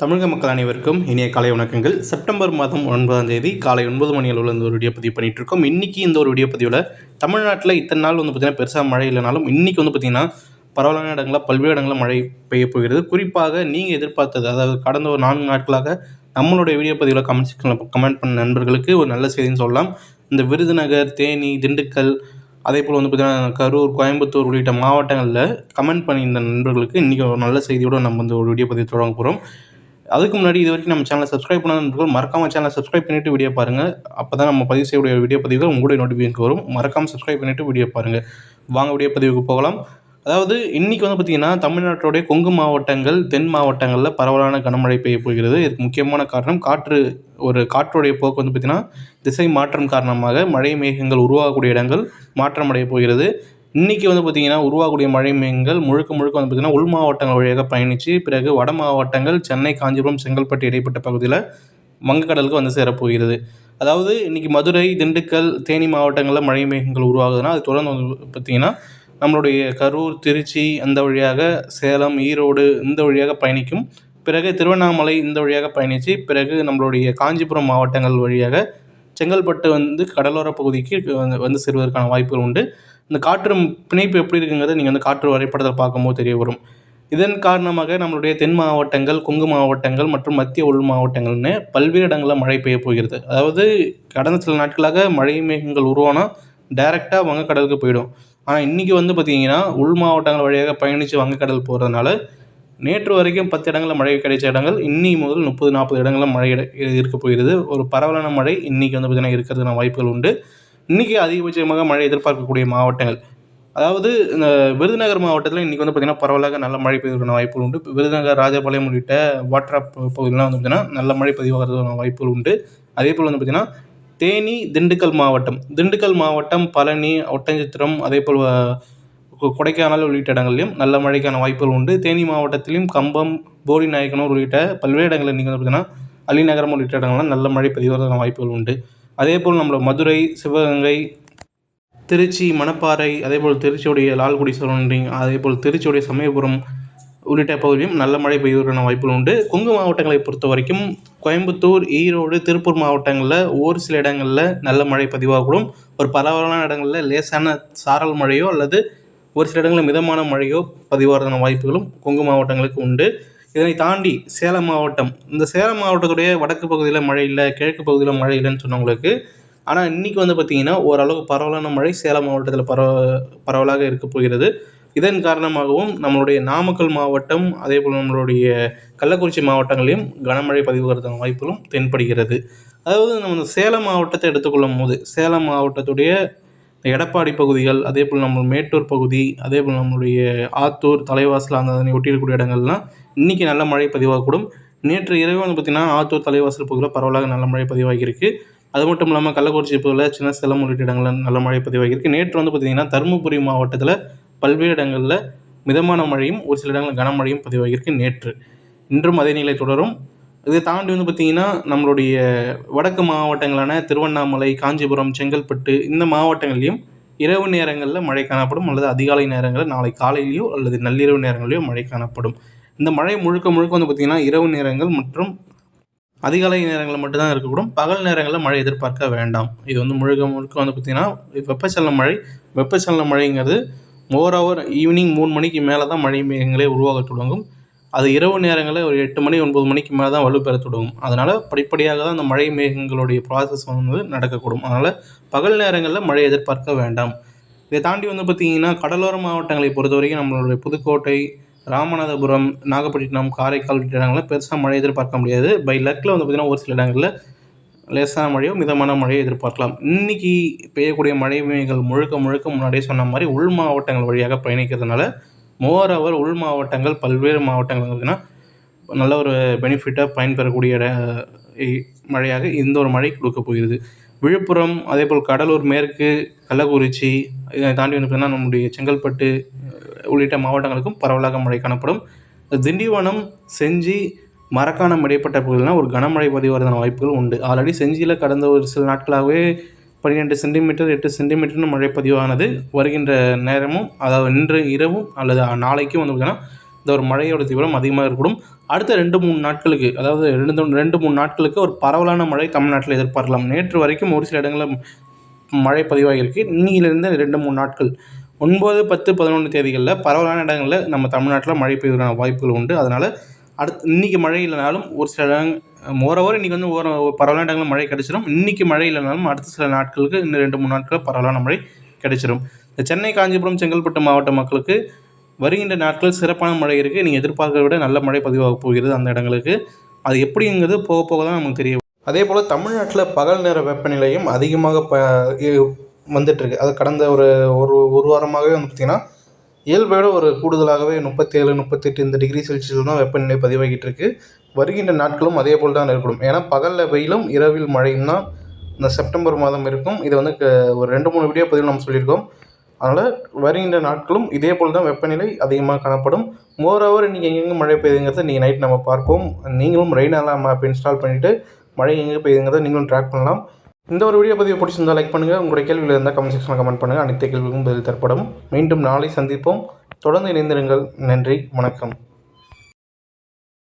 தமிழக மக்கள் அனைவருக்கும் இனிய காலை வணக்கங்கள். செப்டம்பர் மாதம் ஒன்பதாம் தேதி காலை ஒன்பது மணி அளவில் இந்த ஒரு வீடியோ பதிவு பண்ணிட்டு இருக்கோம் இன்றைக்கி இந்த ஒரு வீடியோ பதிவில் தமிழ்நாட்டில் இத்தனை நாள் வந்து பார்த்திங்கன்னா பெருசாக மழை இல்லைனாலும் இன்றைக்கி வந்து பார்த்திங்கன்னா பரவலான இடங்களில் பல்வேறு இடங்களில் மழை பெய்ய போகிறது. குறிப்பாக நீங்கள் எதிர்பார்த்தது அதாவது கடந்த ஒரு நான்கு நாட்களாக நம்மளுடைய வீடியோ பதிவில் கமெண்ட் செக்ஷனில் கமெண்ட் பண்ண நண்பர்களுக்கு ஒரு நல்ல செய்தின்னு சொல்லலாம். இந்த விருதுநகர் தேனி திண்டுக்கல் அதே போல் வந்து பார்த்திங்கன்னா கரூர் கோயம்புத்தூர் உள்ளிட்ட மாவட்டங்களில் கமெண்ட் பண்ணியிருந்த நண்பர்களுக்கு இன்றைக்கி ஒரு நல்ல செய்தியோடு நம்ம வந்து ஒரு வீடியோ பதிவு தொடங்க போகிறோம் அதுக்கு முன்னாடி இது வரைக்கும் நம்ம சேனலை சப்ஸ்கிரைப் பண்ணுறோம் மறக்காம மறக்காமல் சேனலை சப்ஸ்கிரைப் பண்ணிவிட்டு வீடியோ பாருங்கள் அப்போ தான் நம்ம பதிவு செய்யக்கூடிய வீடியோ பதிவுகள் உங்களுடைய நோட்டிஃபிகேஷன் வரும். மறக்காமல் சப்ஸ்கிரைப் பண்ணிவிட்டு வீடியோ பாருங்கள் வாங்க வீடியோ பதிவுக்கு போகலாம். அதாவது இன்றைக்கி வந்து பார்த்திங்கன்னா தமிழ்நாட்டுடைய கொங்கு மாவட்டங்கள் தென் மாவட்டங்களில் பரவலான கனமழை பெய்ய போகிறது. இதுக்கு முக்கியமான காரணம் காற்று ஒரு காற்றுடைய போக்கு வந்து பார்த்திங்கன்னா திசை மாற்றம் காரணமாக மழை மேகங்கள் உருவாகக்கூடிய இடங்கள் மாற்றமடைய போகிறது. இன்றைக்கி வந்து பார்த்திங்கன்னா உருவாகக்கூடிய மழை மேகங்கள் முழுக்க முழுக்க வந்து பார்த்திங்கன்னா உள் மாவட்டங்கள் வழியாக பயணித்து பிறகு வட மாவட்டங்கள் சென்னை காஞ்சிபுரம் செங்கல்பட்டு இடைப்பட்ட பகுதியில் வங்கக்கடலுக்கு வந்து சேரப்போகிறது. அதாவது இன்றைக்கி மதுரை திண்டுக்கல் தேனி மாவட்டங்களில் மழை மேகங்கள் உருவாகுதுன்னா அது தொடர்ந்து வந்து பார்த்திங்கன்னா நம்மளுடைய கரூர் திருச்சி அந்த வழியாக சேலம் ஈரோடு இந்த வழியாக பயணிக்கும். பிறகு திருவண்ணாமலை இந்த வழியாக பயணித்து பிறகு நம்மளுடைய காஞ்சிபுரம் மாவட்டங்கள் வழியாக செங்கல்பட்டு வந்து கடலோர பகுதிக்கு வந்து வந்து சேருவதற்கான வாய்ப்புகள் உண்டு. இந்த காற்று பிணைப்பு எப்படி இருக்குங்கிறத நீங்கள் வந்து காற்று வரைபடத்தில் பார்க்கும்போது தெரிய வரும். இதன் காரணமாக நம்மளுடைய தென் மாவட்டங்கள் கொங்கு மாவட்டங்கள் மற்றும் மத்திய உள் மாவட்டங்கள்னு பல்வேறு இடங்களில் மழை பெய்ய போகிறது. அதாவது கடந்த சில நாட்களாக மழை மேகங்கள் உருவானால் டைரெக்டாக வங்கக்கடலுக்கு போயிடும். ஆனால் இன்றைக்கி வந்து பார்த்திங்கன்னா உள் மாவட்டங்கள் வழியாக பயணித்து வங்கக்கடல் போகிறதுனால நேற்று வரைக்கும் பத்து இடங்களில் மழை கிடைச்ச இடங்கள் இன்னி முதல் முப்பது நாற்பது இடங்களில் மழை இருக்க போகிறது. ஒரு பரவலான மழை இன்றைக்கி வந்து பார்த்திங்கன்னா இருக்கிறதுக்கான வாய்ப்புகள் உண்டு. இன்றைக்கி அதிகபட்சமாக மழை எதிர்பார்க்கக்கூடிய மாவட்டங்கள். அதாவது இந்த விருதுநகர் மாவட்டத்தில் இன்றைக்கி வந்து பார்த்திங்கன்னா பரவலாக நல்ல மழை பெய்வதற்கான வாய்ப்புகள் உண்டு. விருதுநகர் ராஜபாளையம் உள்ளிட்ட வாட்டர் பகுதியெலாம் வந்து பார்த்திங்கன்னா நல்ல மழை பதிவாகிறதுக்கான வாய்ப்புகள் உண்டு. அதே போல் வந்து பார்த்திங்கன்னா தேனி திண்டுக்கல் மாவட்டம். திண்டுக்கல் மாவட்டம் பழனி ஒட்டஞ்சித்திரம் அதே போல் கொடைக்கானல் உள்ளிட்ட இடங்கள்லையும் நல்ல மழைக்கான வாய்ப்புகள் உண்டு. தேனி மாவட்டத்திலையும் கம்பம் போடி நாயக்கனூர் உள்ளிட்ட பல்வேறு இடங்களில் நீங்கள் வந்து பார்த்திங்கன்னா அலிநகரம் உள்ளிட்ட இடங்கள்லாம் நல்ல மழை பதிவாகிறதுக்கான வாய்ப்புகள் உண்டு. அதே போல் நம்மளோட மதுரை சிவகங்கை திருச்சி மணப்பாறை அதே போல் திருச்சியுடைய லால்குடி சரௌண்டிங் அதே போல் திருச்சியுடைய சமயபுரம் உள்ளிட்ட பகுதியும் நல்ல மழை பெய்வதற்கான வாய்ப்புகள் உண்டு. கொங்கு மாவட்டங்களை பொறுத்த வரைக்கும் கோயம்புத்தூர் ஈரோடு திருப்பூர் மாவட்டங்களில் ஒரு சில இடங்களில் நல்ல மழை பதிவாகக்கூடும். ஒரு பரவலான இடங்களில் லேசான சாரல் மழையோ அல்லது ஒரு சில இடங்களில் மிதமான மழையோ பதிவாகிறதான வாய்ப்புகளும் கொங்கு மாவட்டங்களுக்கு உண்டு. இதனை தாண்டி சேலம் மாவட்டம். இந்த சேலம் மாவட்டத்துடைய வடக்கு பகுதியில் மழை இல்லை கிழக்கு பகுதியில் மழை இல்லைன்னு சொன்னவங்களுக்கு ஆனால் இன்றைக்கி வந்து பார்த்திங்கன்னா ஓரளவுக்கு பரவலான மழை சேலம் மாவட்டத்தில் பரவ பரவலாக இருக்க போகிறது. இதன் காரணமாகவும் நம்மளுடைய நாமக்கல் மாவட்டம் அதே போல் நம்மளுடைய கள்ளக்குறிச்சி மாவட்டங்களையும் கனமழை பதிவுகிறதான வாய்ப்புகளும் தென்படுகிறது. அதாவது நம்ம சேலம் மாவட்டத்தை எடுத்துக்கொள்ளும் போது சேலம் மாவட்டத்துடைய எடப்பாடி பகுதிகள் அதே போல் நம்ம மேட்டூர் பகுதி அதே போல் நம்மளுடைய ஆத்தூர் தலைவாசல் அந்த அதனை ஒட்டியிருக்கக்கூடிய இடங்கள்லாம் இன்றைக்கி நல்ல மழை பதிவாகக்கூடும். நேற்று இரவு வந்து பார்த்திங்கன்னா ஆத்தூர் தலைவாசல் பகுதியில் பரவலாக நல்ல மழை பதிவாகியிருக்கு. அது மட்டும் இல்லாமல் கள்ளக்குறிச்சி பகுதியில் சின்ன சேலம் உள்ளிட்ட இடங்களில் நல்ல மழை பதிவாகியிருக்கு. நேற்று வந்து பார்த்திங்கன்னா தருமபுரி மாவட்டத்தில் பல்வேறு இடங்களில் மிதமான மழையும் ஒரு சில இடங்களில் கனமழையும் பதிவாகியிருக்கு நேற்று. இன்றும் அதே நிலை தொடரும். இதை தாண்டி வந்து பார்த்திங்கன்னா நம்மளுடைய வடக்கு மாவட்டங்களான திருவண்ணாமலை காஞ்சிபுரம் செங்கல்பட்டு இந்த மாவட்டங்கள்லேயும் இரவு நேரங்களில் மழை காணப்படும் அல்லது அதிகாலை நேரங்களில் நாளை காலையிலையோ அல்லது நள்ளிரவு நேரங்களிலோ மழை காணப்படும். இந்த மழை முழுக்க முழுக்க வந்து பார்த்திங்கன்னா இரவு நேரங்கள் மற்றும் அதிகாலை நேரங்களில் மட்டும்தான் இருக்கக்கூடும். பகல் நேரங்களில் மழை எதிர்பார்க்க வேண்டாம். இது வந்து முழுக்க முழுக்க வந்து பார்த்திங்கன்னா வெப்பச்சலன மழை. வெப்பச்சலன மழைங்கிறது ஓவர் ஈவினிங் மூணு மணிக்கு மேலே தான் மழை மேகங்களே உருவாக தொடங்கும். அது இரவு நேரங்களில் ஒரு எட்டு மணி ஒன்பது மணிக்கு மேலே தான் வலுப்பெற தொடங்கும் அதனால் படிப்படியாக தான் அந்த மழை மேகங்களுடைய ப்ராசஸ் வந்து நடக்கக்கூடும். அதனால் பகல் நேரங்களில் மழை எதிர்பார்க்க வேண்டாம். இதை தாண்டி வந்து பார்த்திங்கன்னா கடலோர மாவட்டங்களை பொறுத்த வரைக்கும் நம்மளுடைய புதுக்கோட்டை ராமநாதபுரம் நாகப்பட்டினம் காரைக்கால் உள்ளிட்ட இடங்களில் பெருசாக மழை எதிர்பார்க்க முடியாது. பை லக்கில் வந்து பார்த்திங்கன்னா ஒரு சில இடங்களில் லேசான மழையோ மிதமான மழையோ எதிர்பார்க்கலாம். இன்றைக்கி பெய்யக்கூடிய மழை மேகங்கள் முழுக்க முழுக்க முன்னாடியே சொன்ன மாதிரி உள் மாவட்டங்கள் வழியாக பயணிக்கிறதுனால மோர் அவர் உள் மாவட்டங்கள் பல்வேறு மாவட்டங்கள் பார்த்திங்கன்னா நல்ல ஒரு பெனிஃபிட்டாக பயன்பெறக்கூடிய மழையாக இந்த ஒரு மழை கொடுக்க போகிறது. விழுப்புரம் அதே போல் கடலூர் மேற்கு கள்ளக்குறிச்சி இதை தாண்டி வந்து நம்முடைய செங்கல்பட்டு உள்ளிட்ட மாவட்டங்களுக்கும் பரவலாக மழை காணப்படும். திண்டிவனம் செஞ்சி மரக்காணம் இடைப்பட்ட பகுதியிலாம் ஒரு கனமழை பதிவாகிறதான வாய்ப்புகள் உண்டு. ஆல்ரெடி செஞ்சியில் கடந்த ஒரு சில நாட்களாகவே பன்னிரெண்டு சென்டிமீட்டர் எட்டு சென்டிமீட்டர்னு மழை பதிவானது. வருகின்ற நேரமும் அதாவது இன்று இரவும் அல்லது நாளைக்கும் வந்து பார்த்திங்கன்னா இந்த ஒரு மழையோட தீவிரம் அதிகமாக இருக்கக்கூடும் அடுத்த ரெண்டு மூணு நாட்களுக்கு அதாவது ரெண்டு ரெண்டு மூணு நாட்களுக்கு ஒரு பரவலான மழை தமிழ்நாட்டில் எதிர்பார்க்கலாம். நேற்று வரைக்கும் ஒரு சில இடங்களில் மழை பதிவாகியிருக்கு. இன்னிலிருந்து ரெண்டு மூணு நாட்கள் ஒன்பது பத்து பதினொன்று தேதிகளில் பரவலான இடங்களில் நம்ம தமிழ்நாட்டில் மழை பெய்வதற்கான வாய்ப்புகள் உண்டு. அதனால் அடுத்து இன்றைக்கி மழை இல்லைனாலும் ஒரு சில இடங்கள் மோரோவர் இன்றைக்கி வந்து ஒரு பரவலான இடங்களில் மழை கிடைச்சிடும் இன்றைக்கி மழை இல்லைனாலும் அடுத்த சில நாட்களுக்கு இன்னும் ரெண்டு மூணு நாட்களில் பரவலான மழை கிடைச்சிடும் இந்த சென்னை காஞ்சிபுரம் செங்கல்பட்டு மாவட்ட மக்களுக்கு வருகின்ற நாட்கள் சிறப்பான மழை இருக்குது நீங்கள் எதிர்பார்க்கிறத விட நல்ல மழை பதிவாக போகிறது அந்த இடங்களுக்கு. அது எப்படிங்கிறது போக போக தான் நமக்கு தெரியும் அதே போல் தமிழ்நாட்டில் பகல் நேர வெப்பநிலையும் அதிகமாக ப இ- வந்துட்டுருக்கு அது கடந்த ஒரு ஒரு ஒரு வாரமாகவே வந்து பார்த்திங்கன்னா இயல்பை விட ஒரு கூடுதலாகவே முப்பத்தேழு முப்பத்தெட்டு இந்த டிகிரி செல்சியஸ் தான் வெப்பநிலை பதிவாகிட்டு இருக்குது வருகின்ற நாட்களும் அதே போல் தான் இருக்கணும் ஏன்னா பகலில் வெயிலும் இரவில் மழையும் தான் இந்த செப்டம்பர் மாதம் இருக்கும். இது வந்து ஒரு ரெண்டு மூணு வீடியோ பதிவில் நம்ம சொல்லியிருக்கோம். அதனால் வருகின்ற நாட்களும் இதே போல் தான் வெப்பநிலை அதிகமாக காணப்படும். மோரோவர் இன்றைக்கி எங்கெங்கே மழை பெய்யுதுங்கிறத நீங்கள் நைட் நம்ம பார்ப்போம். நீங்களும் ரெயின் அலாம் ஆப் இன்ஸ்டால் பண்ணிவிட்டு மழை எங்கே பெய்யுதுங்கிறத நீங்களும் ட்ராக் பண்ணலாம். இந்த ஒரு வீடியோ பதிவு பிடிச்சிருந்தால் லைக் பண்ணுங்கள் உங்களுடைய கேள்விகள் இருந்தால் கமெண்ட் செக்ஷனில் கமெண்ட் பண்ணுங்கள் அனைத்து கேள்விகளுக்கும் பதில் தரப்படும். மீண்டும் நாளை சந்திப்போம். தொடர்ந்து இணைந்திருங்கள். நன்றி. வணக்கம்.